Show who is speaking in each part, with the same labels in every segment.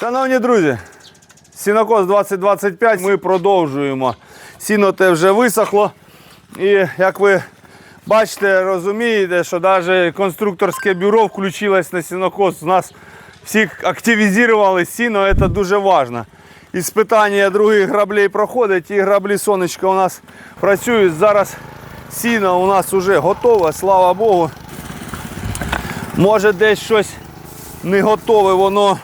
Speaker 1: Шановні друзі, Сінокос 2025 ми продовжуємо. Сіно те вже висохло. І як ви бачите, розумієте, що навіть конструкторське бюро включилось на сінокос. У нас всіх активізували сіно, це дуже важливо. Іспитання других граблей проходить і граблі сонечка у нас працюють. Зараз сіно у нас вже готове, слава Богу. Може десь щось не готове, воно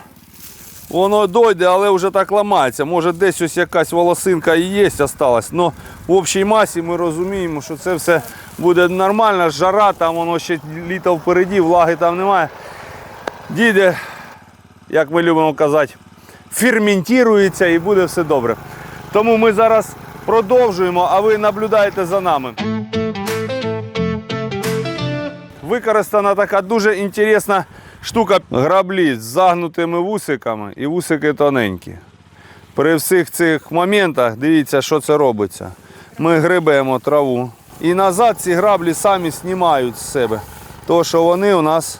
Speaker 1: Воно дойде, але вже так ламається. Може десь ось якась волосинка і є, осталась. Но в общій масі ми розуміємо, що це все буде нормально. Жара, там воно ще літо впереді, влаги там немає. Дійде, як ми любимо казати, ферментується і буде все добре. Тому ми зараз продовжуємо, а ви наблюдаєте за нами. Використана така дуже інтересна штука граблі з загнутими вусиками і вусики тоненькі. При всіх цих моментах дивіться, що це робиться. Ми грибемо траву. І назад ці граблі самі знімають з себе. То, що вони у нас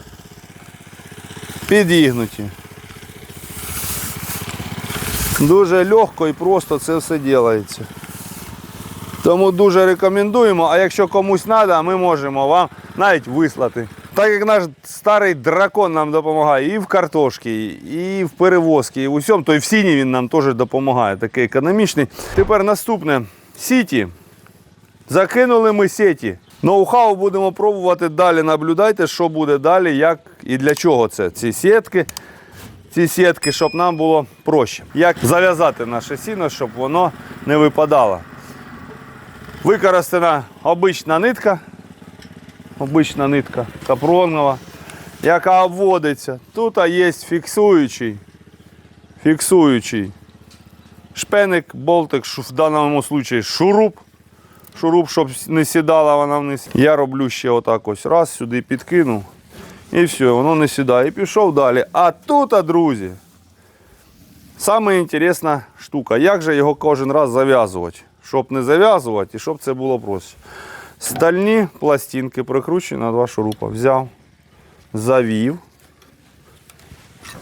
Speaker 1: підігнуті. Дуже легко і просто це все робиться. Тому дуже рекомендуємо, а якщо комусь треба, ми можемо вам навіть вислати. Так як наш старий дракон нам допомагає і в картошці, і в перевозці, і в усьому, то і в сіні він нам теж допомагає, такий економічний. Тепер наступне сіті. Закинули ми сіті. Ноу-хау будемо пробувати далі. Наблюдайте, що буде далі, як і для чого це. Ці сітки, ці сітки, щоб нам було проще. Як зав'язати наше сіно, щоб воно не випадало. Використана обична нитка, обична нитка капронова, яка обводиться. Тут є фіксуючий, фіксуючий шпеник, болтик, в даному випадку шуруп. Шуруп, щоб не сідала вона вниз. Я роблю ще отак ось раз, сюди підкинув. І все, воно не сідає. І пішов далі. А тут, друзі, саме інтересна штука. Як же його кожен раз зав'язувати? Щоб не зав'язувати і щоб це було проще. Стальні пластинки прикручені на два шурупа. Взяв, завів.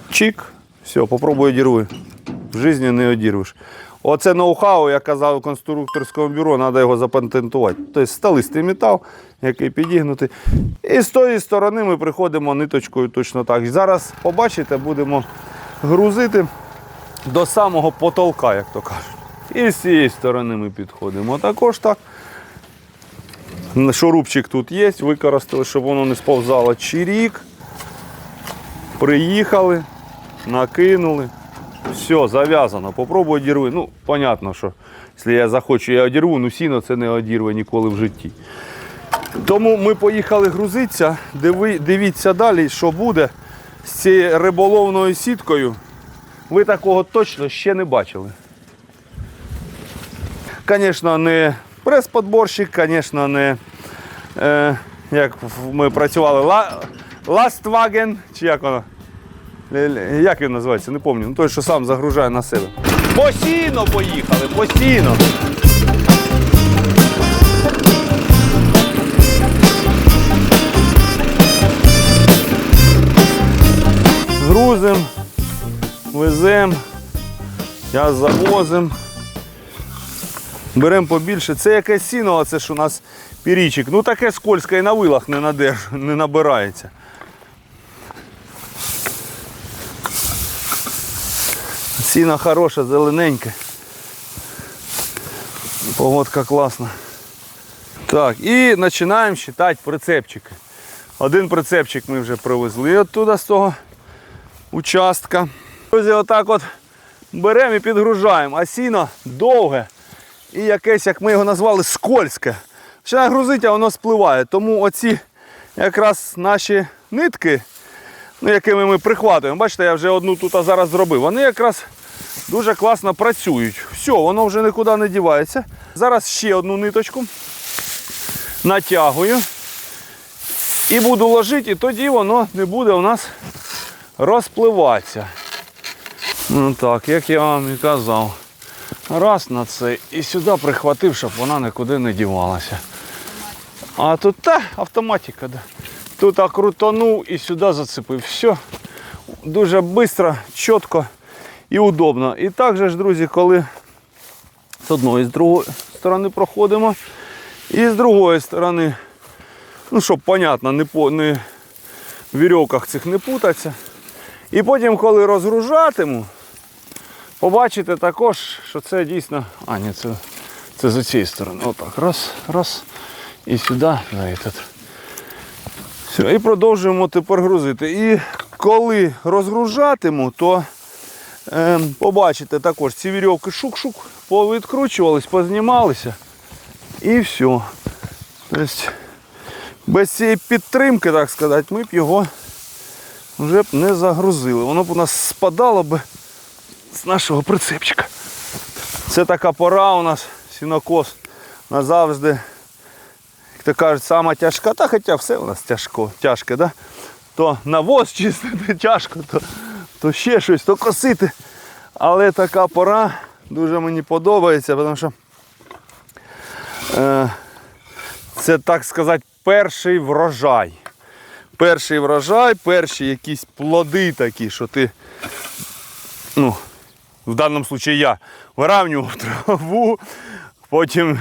Speaker 1: Чик. Все, попробуй одірви. В житті не одірвеш. Оце ноу-хау, як казав конструкторському бюро, треба його запатентувати. Тобто сталистий метал, який підігнутий. І з тої сторони ми приходимо ниточкою точно так. Зараз побачите, будемо грузити до самого потолка, як то кажуть. І з цієї сторони ми підходимо. Також так. Шурупчик тут є, використали, щоб воно не сповзало. Чирік. Приїхали, накинули. Все, зав'язано. Попробуй одірви. Ну, понятно, що якщо я захочу, я одірву, ну сіно це не одірве ніколи в житті. Тому ми поїхали грузитися. Диви, дивіться далі, що буде з цією риболовною сіткою. Ви такого точно ще не бачили. Звісно, не прес-подборщик, звісно, не е, як ми працювали Ла, Lastwagen, чи як воно? Як він називається? Не пам'ятаю. Ну, той, що сам загружає на себе. Постійно поїхали, постійно. Грузим, везем, я завозим. Беремо побільше. Це якесь сіно, а це ж у нас пірічик. Ну таке скользке і на вилах не, надерж, не набирається. Сіно хороше, зелененьке. Погодка класна. Так, і починаємо вважати прицепчики. Один прицепчик ми вже привезли оттуда з того участка. Друзі, отак от беремо і підгружаємо. А сіно довге і якесь, як ми його назвали, скользке. Починає грузити, а воно спливає. Тому оці якраз наші нитки, ну, якими ми прихватуємо, бачите, я вже одну тут зараз зробив, вони якраз дуже класно працюють. Все, воно вже нікуди не дівається. Зараз ще одну ниточку натягую і буду ложити, і тоді воно не буде у нас розпливатися. Ну так, як я вам і казав. Раз на це і сюди прихватив, щоб вона нікуди не дівалася. А тут та автоматика. Да. Тут крутанув і сюди зацепив. Все. Дуже швидко, чітко. і удобно. І також, ж, друзі, коли з одної з другої сторони проходимо, і з другої сторони, ну щоб, понятно, не, по, не в вірьовках цих не путатися. І потім, коли розгружатиму, побачите також, що це дійсно. А, ні, це, це з цієї сторони. Отак. Раз, раз. І сюди. Все, і продовжуємо тепер грузити. І коли розгружатиму, то е, побачите також ці вірьовки шук-шук, повідкручувались, познімалися. І все. Тобто, без цієї підтримки, так сказати, ми б його вже б не загрузили. Воно б у нас спадало б з нашого прицепчика. Це така пора у нас, сінокос назавжди, як то кажуть, сама тяжка, та хоча все у нас тяжко, тяжке, да? то навоз чистити тяжко, то, то ще щось, то косити. Але така пора дуже мені подобається, тому що е, це, так сказати, перший врожай. Перший врожай, перші якісь плоди такі, що ти, ну, в даному випадку я виравнював траву, потім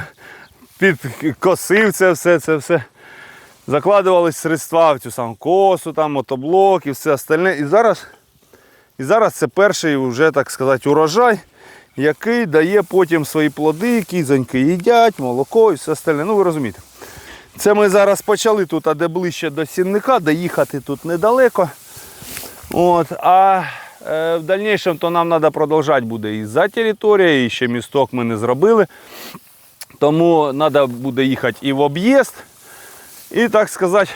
Speaker 1: підкосив це все, це все. Закладувались средства в цю саму косу, там, мотоблок і все остальне. І зараз, і зараз це перший вже, так сказати, урожай, який дає потім свої плоди, кізоньки їдять, молоко і все остальне. Ну ви розумієте. Це ми зараз почали тут, а де ближче до сінника, доїхати тут недалеко. От, а в дальнішому то нам треба продовжати буде і за територією, і ще місток ми не зробили. Тому треба буде їхати і в об'їзд. І так сказати,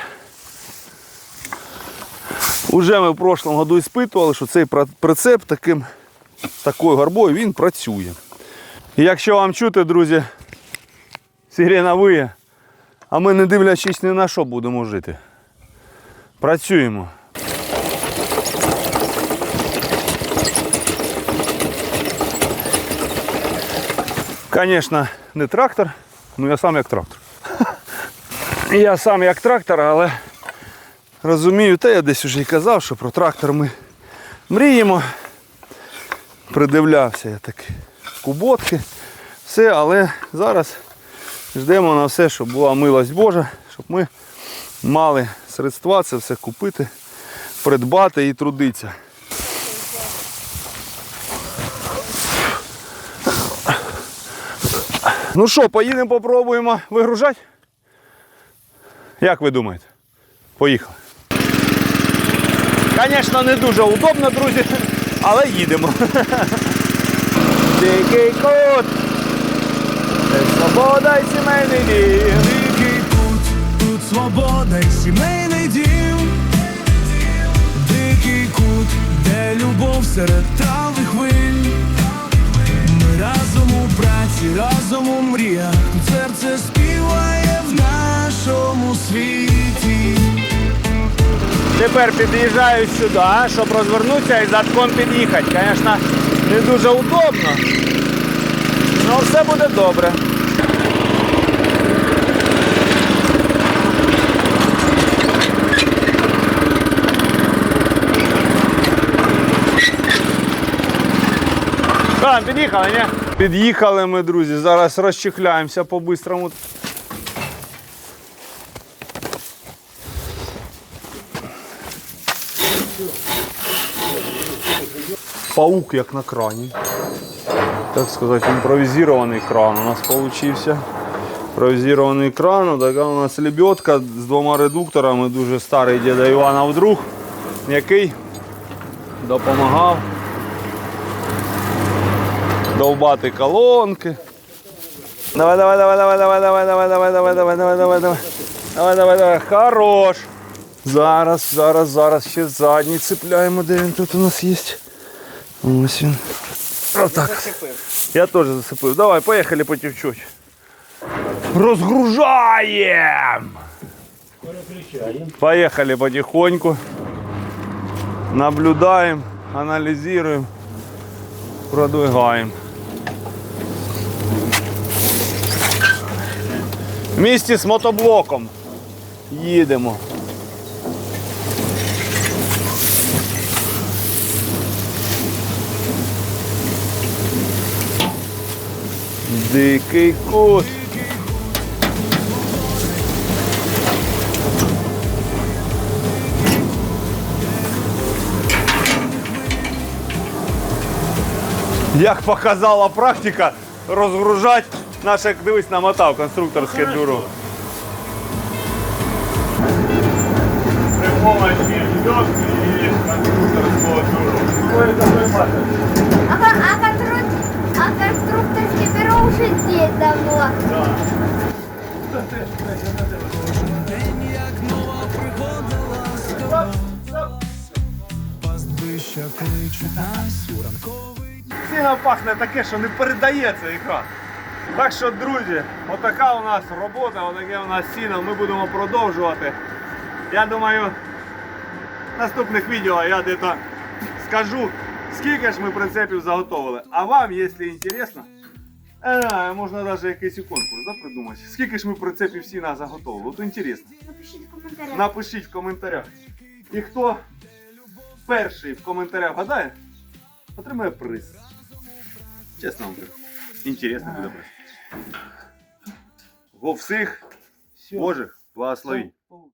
Speaker 1: вже ми в прошлому году іспитували, що цей прицеп таким, такою горбою він працює. Якщо вам чути, друзі, сирена виє, а ми не дивлячись ні на що будемо жити. Працюємо. Звісно, не трактор, ну я сам як трактор. Я сам як трактор, але розумію, та я десь вже і казав, що про трактор ми мріємо. Придивлявся я таки куботки, все, але зараз ждемо на все, щоб була милость Божа, щоб ми мали средства це все купити, придбати і трудитися. Ну що, поїдемо, попробуємо вигружати? Як ви думаєте? Поїхали. Звісно, не дуже удобно, друзі, але їдемо. Дикий. Це свобода і сімейний дім.
Speaker 2: Дикий кут, тут свобода і сімейний дім. Дикий кут, де любов серед трав разом у мріях. Серце співає в нашому світі.
Speaker 1: Тепер під'їжджаю сюди, щоб розвернутися і задком під'їхати. Звісно, не дуже удобно. але все буде добре. Що, під'їхали, ні? Під'їхали ми, друзі. Зараз розчехляємося по-бистрому. паук як на крані. Так сказати, імпровізований кран у нас вийшов. Імпровізований кран, така у нас лебедка з двома редукторами, дуже старий діда Івана друг, який допомагав довбати колонки. Давай, давай, давай, давай, давай, давай, давай, давай, давай, давай, давай, давай, давай. Давай, давай, давай. Хорош. Зараз, зараз, зараз ще задній цепляємо, де він тут у нас є. Ось він. Отак. Я теж засипив. Давай, поїхали потівчуть. Розгружаємо! Поїхали потихоньку. Наблюдаємо, аналізуємо, В місті з мотоблоком. Їдемо. Дикий кут. Як показала практика, розгружати наше, дивись, намотав конструкторське дуру. При помощі льотки і конструкторського дуру.
Speaker 3: А, а, констру- а конструкторське бюро уже здесь давно.
Speaker 2: День як нова пригода ласкава Пастбища кличуть нас у ранковий
Speaker 1: Сіно пахне таке, що не передається якраз. Так що, друзі, отака у нас робота, отаке у нас сіно. Ми будемо продовжувати. Я думаю, в наступних відео я десь скажу, скільки ж ми прицепів заготовили. А вам, якщо інтересно, е, можна навіть якийсь конкурс да, придумати. Скільки ж ми прицепів сіна заготовили? От інтересно.
Speaker 3: Напишіть в коментарях.
Speaker 1: Напишіть в коментарях. І хто перший в коментарях гадає, отримає приз. Чесно вам кажу. Інтересно буде приз. Во всіх Божих благословінь.